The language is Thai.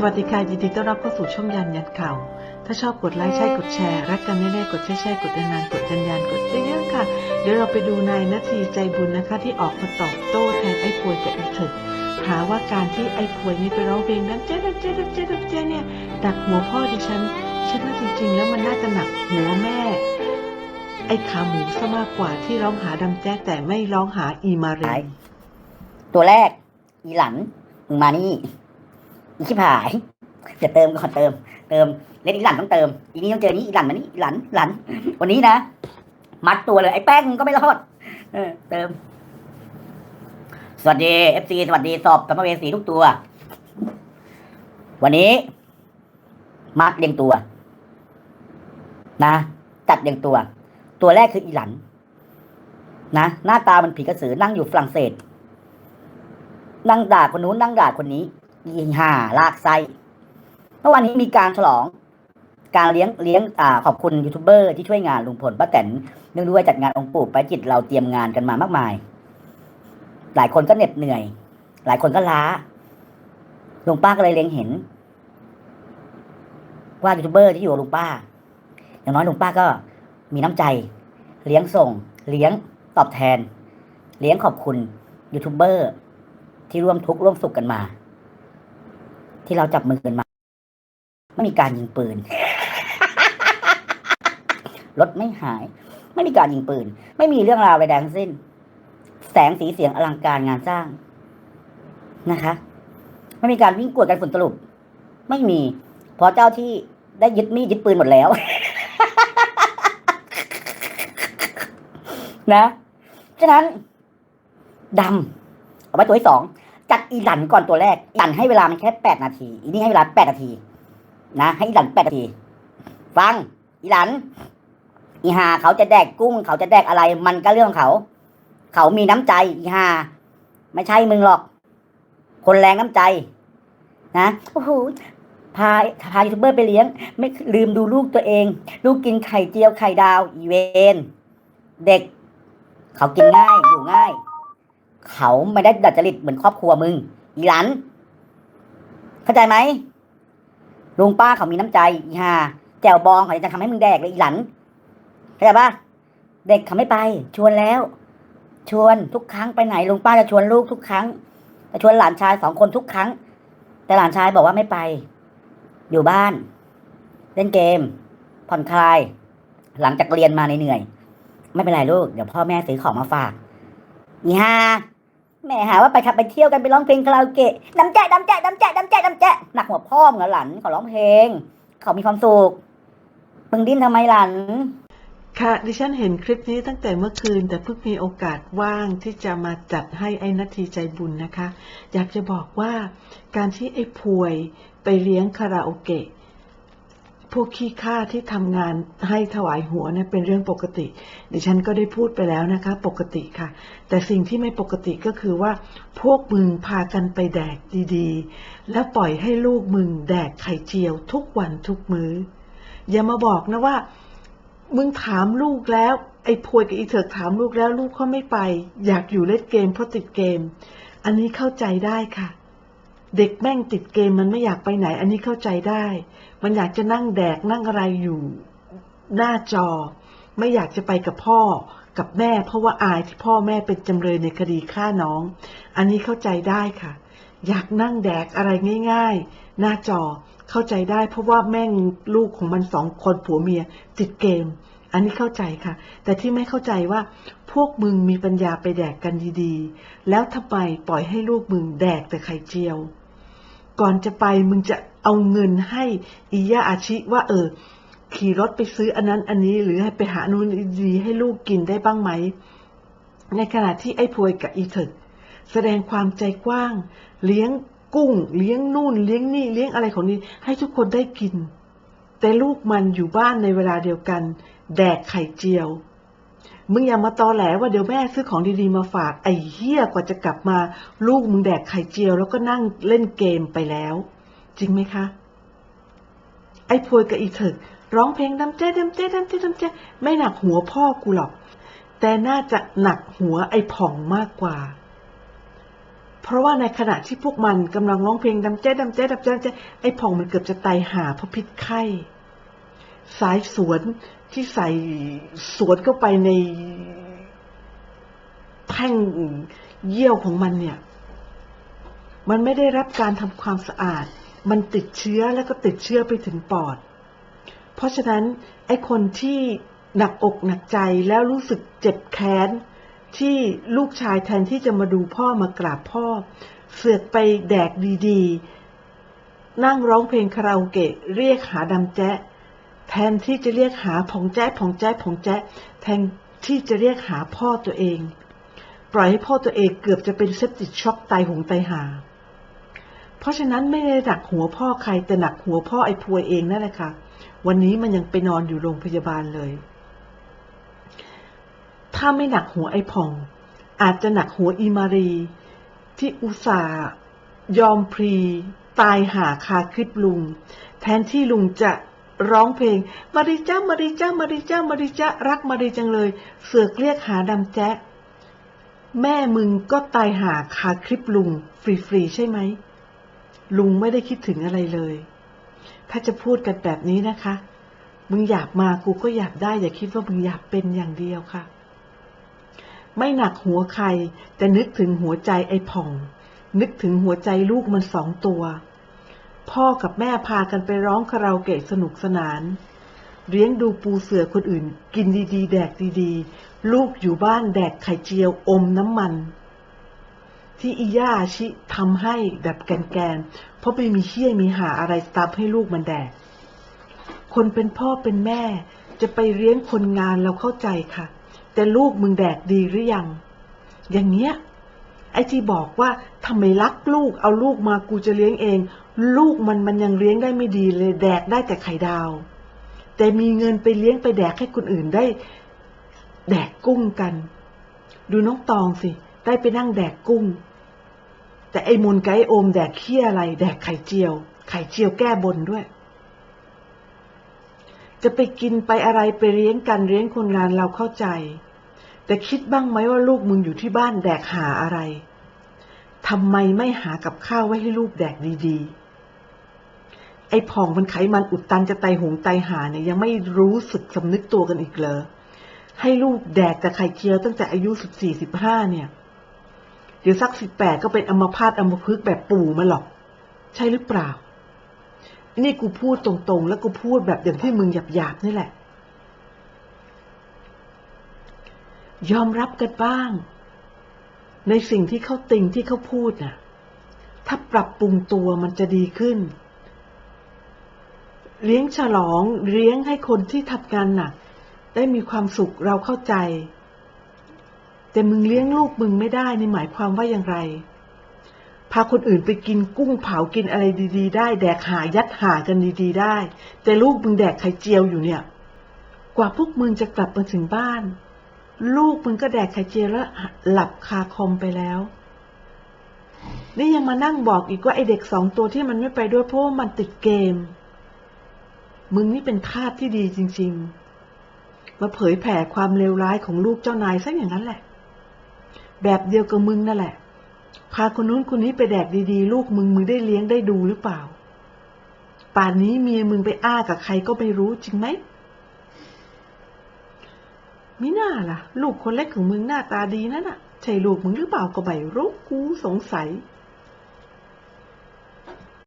สวัสดีค่ะ ยินดีต้อนรับเข้าสู่ช่องยันยันข่าว ถ้าชอบกดไลค์ใช่กดแชร์ รักกันแน่ๆกดแช่ๆกดนานๆกดยันยันกดเยอะๆค่ะ เดี๋ยวเราไปดูนายนาทีใจบุญนะคะ ที่ออกมาตอบโต้แทนไอ้พวยกับไอ้เถิดหาว่าการที่ไอ้พวยนี่ไปร้องเพลงนั้นเจ๊ดับเจ๊ดับเจ๊ดับเจ๊เนี่ยดักหัวพ่อดิฉันฉันว่าจริงๆ แล้วมันน่าจะหนักหัวแม่ ไอ้ขาหมูซะมากกว่าที่ร้องหาดำแจ๊แต่ไม่ร้องหาอีมาเรนตัวแรก อีหลันมึงมานี่ อีชิบหายเดี๋ยวเติมก่อนเติม เติมเล่นอีหลันต้องเติม อีนี้ต้องเจอนี้อีหลันมานี่อีหลันหลัน วันนี้นะมัดตัวเลยไอ้แป้งก็ไม่รอดเออ เติม สวัสดีเอฟซีสวัสดีสอบสัมภเวสีทุกตัว วันนี้มาร์กเรียงตัว นะจัดเรียงตัว ตัวแรกคืออีหลัน นะหน้าตามันผีกระสือนั่งอยู่ฝรั่งเศส นั่งด่าคนนู้นนั่งด่าคนนี้ อีห่าลากไส้เมื่อวานนี้มีการฉลอง การเลี้ยงเลี้ยงอขอบคุณยูทูบเบอร์ที่ช่วยงานลุงพลป้าแตนเนื่องด้วยจัดงานองค์ปู่ไปจิตเราเตรียมงานกันมามากมาย หลายคนก็เหน็ดเหนื่อย หลายคนก็ล้าลุงป้าก็เลยเล็งเห็น ว่ายูทูบเบอร์ที่อยู่กับลุงป้า อย่างน้อยลุงป้าก็มีน้ำใจ เลี้ยงส่ง เลี้ยงตอบแทน เลี้ยงขอบคุณยูทูบเบอร์ที่ร่วมทุกข์ร่วมสุขกันมา ที่เราจับมือกันมา ไม่มีการยิงปืน รถไม่หาย ไม่มีการยิงปืน ไม่มีเรื่องราวใดๆทั้งสิ้น แสงสีเสียงอลังการงานสร้างนะคะ ไม่มีการวิ่งกวดกันฝุ่นตลุบไม่มี เพราะเจ้าที่ได้ยึดมีดยึดปืนหมดแล้ว นะ ฉะนั้นดำเอาไว้ตัวที่สอง จัดอีหลันก่อนตัวแรกอีหลันให้เวลามันแค่แปดนาทีอีนี่ให้เวลาแปดนาที นะ ให้อีหลันแปดนาที ฟัง อีหลัน อีหาเขาจะแดกกุ้ง เขาจะแดกอะไร มันก็เรื่องของเขา เขามีน้ำใจ อีหาไม่ใช่มึงหรอก คนแรงน้ำใจ นะโอ้โหพาพายูทูบเบอร์ไปเลี้ยง ไม่ลืมดูลูกตัวเอง ลูกกินไข่เจียวไข่ดาว อีเวน เด็ก เขากินง่ายอยู่ง่าย เขาไม่ได้ดัดจริตเหมือนครอบครัวมึงอีหลัน เข้าใจไหมลุงป้าเขามีน้ำใจอีห่าแจวบองเขาจะทำให้มึงแดกเลยอีหลันเข้าใจปะเด็กเขาไม่ไป ชวนแล้ว ชวนทุกครั้งไปไหนลุงป้าจะชวนลูกทุกครั้งจะชวนหลานชายสองคนทุกครั้ง แต่หลานชายบอกว่าไม่ไป อยู่บ้าน เล่นเกม ผ่อนคลาย หลังจากเรียนมาเหนื่อยไม่เป็นไรลูก เดี๋ยวพ่อแม่ซื้อของมาฝากอีห่า แม่หาว่าไปขับไปเที่ยวกันไปร้องเพลงคาราโอเกะดำแจ๊ะดำแจ๊ะดำแจ๊ะดำแจ๊ะดำแจ๊หนักหัวพ่อมึงเหรอหลานเขาร้องเพลง เขามีความสุขมึงดิ้นทำไมหลานค่ะดิฉันเห็นคลิปนี้ตั้งแต่เมื่อคืน แต่เพิ่งมีโอกาสว่างที่จะมาจัดให้ไอ้นาทีใจบุญนะคะ อยากจะบอกว่าการที่ไอ้พวยไปเลี้ยงคาราโอเกะ พวกขี้ข้าที่ทำงานให้ถวายหัวเนี่ยเป็นเรื่องปกติ ดิฉันก็ได้พูดไปแล้วนะคะ ปกติค่ะ แต่สิ่งที่ไม่ปกติก็คือว่า พวกมึงพากันไปแดกดีๆ แล้วปล่อยให้ลูกมึงแดกไข่เจียวทุกวันทุกมื้อ อย่ามาบอกนะว่า มึงถามลูกแล้ว ไอ้พวยกับอีเถิกถามลูกแล้วลูกเขาไม่ไป อยากอยู่เล่นเกมเพราะติดเกม อันนี้เข้าใจได้ค่ะ เด็กแม่งติดเกมมันไม่อยากไปไหน อันนี้เข้าใจได้ มันอยากจะนั่งแดกนั่งอะไรอยู่หน้าจอ ไม่อยากจะไปกับพ่อกับแม่ เพราะว่าอายที่พ่อแม่เป็นจำเลยในคดีฆ่าน้อง อันนี้เข้าใจได้ค่ะ อยากนั่งแดกอะไรง่าย ๆ หน้าจอเข้าใจได้ เพราะว่าแม่งลูกของมันสองคนผัวเมียติดเกม อันนี้เข้าใจค่ะ แต่ที่ไม่เข้าใจว่า พวกมึงมีปัญญาไปแดกกันดีๆ แล้วทำไมปล่อยให้ลูกมึงแดกแต่ไข่เจียว ก่อนจะไปมึงจะเอาเงินให้อียาอาชิว่า เออ ขี่รถไปซื้ออันนั้นอันนี้หรือให้ไปหานู่นดีให้ลูกกินได้บ้างไหม ในขณะที่ไอ้พวยกับอีเถิดแสดงความใจกว้าง เลี้ยงกุ้ง เลี้ยงนู่น เลี้ยงนี่เลี้ยงอะไรของนี่ให้ทุกคนได้กิน แต่ลูกมันอยู่บ้านในเวลาเดียวกัน แดกไข่เจียว มึงอย่ามาตอแหลว่าเดี๋ยวแม่ซื้อของดีๆมาฝาก ไอ้เหี้ยกว่าจะกลับมา ลูกมึงแดกไข่เจียว แล้วก็นั่งเล่นเกมไปแล้ว จริงไหมคะ ไอ้พวยกับอีเถิกร้องเพลงดำเจ๊ดำเจ๊ดำเจ๊ดำเจ๊ไม่หนักหัวพ่อกูหรอก แต่น่าจะหนักหัวไอ้ผ่องมากกว่า เพราะว่าในขณะที่พวกมันกำลังร้องเพลงดำแจ๊ดำแจ๊ดำแจ๊ดำแจ๊ดไอ้ผ่องมันเกือบจะตายหาเพราะพิษไข้ สายสวนที่ใส่สวนเข้าไปในแท่งเยี่ยวของมันเนี่ย มันไม่ได้รับการทำความสะอาด มันติดเชื้อแล้วก็ติดเชื้อไปถึงปอด เพราะฉะนั้นไอ้คนที่หนักอกหนักใจแล้วรู้สึกเจ็บแค้นที่ลูกชายแทนที่จะมาดูพ่อมากราบพ่อ เสือกไปแดกดีๆ นั่งร้องเพลงคาราโอเกะเรียกหาดำแจ๊ะ แทนที่จะเรียกหาผองแจ๊ผองแจ๊ผองแจ๊แทนที่จะเรียกหาพ่อตัวเอง ปล่อยให้พ่อตัวเองเกือบจะเป็นเซปติดช็อกตายหงตายหา เพราะฉะนั้นไม่ได้หนักหัวพ่อใครแต่หนักหัวพ่อไอ้พวยเองนั่นแหละค่ะ วันนี้มันยังไปนอนอยู่โรงพยาบาลเลย ถ้าไม่หนักหัวไอ้ผ่อง อาจจะหนักหัวอีมารี ที่อุตส่าห์ยอมพรี ตายหาคาคลิปลุง แทนที่ลุงจะ ร้องเพลง มาริจ้ามาริจ้ามาริจ้ามาริจ้ารักมาริจังเลย เสือกเรียกหาดำแจ๊ะ แม่มึงก็ตายหาคาคลิปลุง ฟรีๆใช่ไหม ลุงไม่ได้คิดถึงอะไรเลย ถ้าจะพูดกันแบบนี้นะคะ มึงอยากมากูก็อยากได้ อย่าคิดว่ามึงอยากเป็นอย่างเดียวค่ะ ไม่หนักหัวใครแต่นึกถึงหัวใจไอ้ผ่อง นึกถึงหัวใจลูกมันสองตัว พ่อกับแม่พากันไปร้องคาราโอเกะสนุกสนาน เลี้ยงดูปูเสือคนอื่น กินดีๆ แดกดีๆ ลูกอยู่บ้านแดกไข่เจียวอมน้ำมัน ที่อีย่าชิทำให้แบบแกนๆ เพราะไม่มีเชี่ยมีหาอะไรตับให้ลูกมันแดก คนเป็นพ่อเป็นแม่จะไปเลี้ยงคนงานเราเข้าใจค่ะ แต่ลูกมึงแดกดีหรือยัง อย่างเนี้ยไอ้ที่บอกว่าทำไมรักลูกเอาลูกมากูจะเลี้ยงเอง ลูกมันมันยังเลี้ยงได้ไม่ดีเลยแดกได้แต่ไข่ดาว แต่มีเงินไปเลี้ยงไปแดกให้คนอื่นได้ แดกกุ้งกัน ดูน้องตองสิ ได้ไปนั่งแดกกุ้ง แต่ไอ้มนต์กับไอ้โอมแดกเคี้ยอะไร แดกไข่เจียว ไข่เจียวแก้บนด้วย จะไปกินไปอะไรไปเลี้ยงกันเลี้ยงคนงานเราเข้าใจ แต่คิดบ้างไหมว่าลูกมึงอยู่ที่บ้านแดกหาอะไรทำไมไม่หากับข้าวไว้ให้ลูกแดกดีๆ ไอ้ผ่องมันไขมันอุดตันจะไตหงไตหาเนี่ยยังไม่รู้สึกสำนึกตัวกันอีกเลยให้ลูกแดกแต่ไข่เจียวตั้งแต่อายุสิบสี่สิบห้าเนี่ย เดี๋ยวสักสิบแปดก็เป็นอัมพาตอัมพฤกษ์แบบปู่มาหรอก ใช่หรือเปล่า นี่กูพูดตรงๆ แล้วกูพูดแบบอย่างที่มึงหยาบๆนี่แหละ ยอมรับกันบ้าง ในสิ่งที่เขาติงที่เขาพูดน่ะ ถ้าปรับปรุงตัวมันจะดีขึ้น เลี้ยงฉลองเลี้ยงให้คนที่ทำงานหนัก ได้มีความสุขเราเข้าใจ แต่มึงเลี้ยงลูกมึงไม่ได้ในหมายความว่าอย่างไร พาคนอื่นไปกินกุ้งเผากินอะไรดี ๆ ได้ แดกหายัดหากันดีๆ ได้ แต่ลูกมึงแดกไข่เจียวอยู่เนี่ย กว่าพวกมึงจะกลับมาถึงบ้าน ลูกมึงก็แดกไข่เจียวแล้วหลับคาคอมไปแล้วนี่ยังมานั่งบอกอีกว่าไอเด็กสองตัวที่มันไม่ไปด้วยเพราะว่ามันติดเกม มึงนี่เป็นทาสที่ดีจริง ๆ มาเผยแผ่ความเลวร้ายของลูกเจ้านายซะอย่างนั้นแหละ แบบเดียวกับมึงนั่นแหละ พาคนนู้นคนนี้ไปแดกดีๆ ลูกมึงมึงได้เลี้ยงได้ดูหรือเปล่า ป่านนี้เมียมึงไปอ้ากับใครก็ไม่รู้จริงไหมมิน่าล่ะ ลูกคนเล็กของมึงหน้าตาดีนั่นน่ะ ใช่ลูกมึงหรือเปล่าก็ไม่รู้กูสงสัย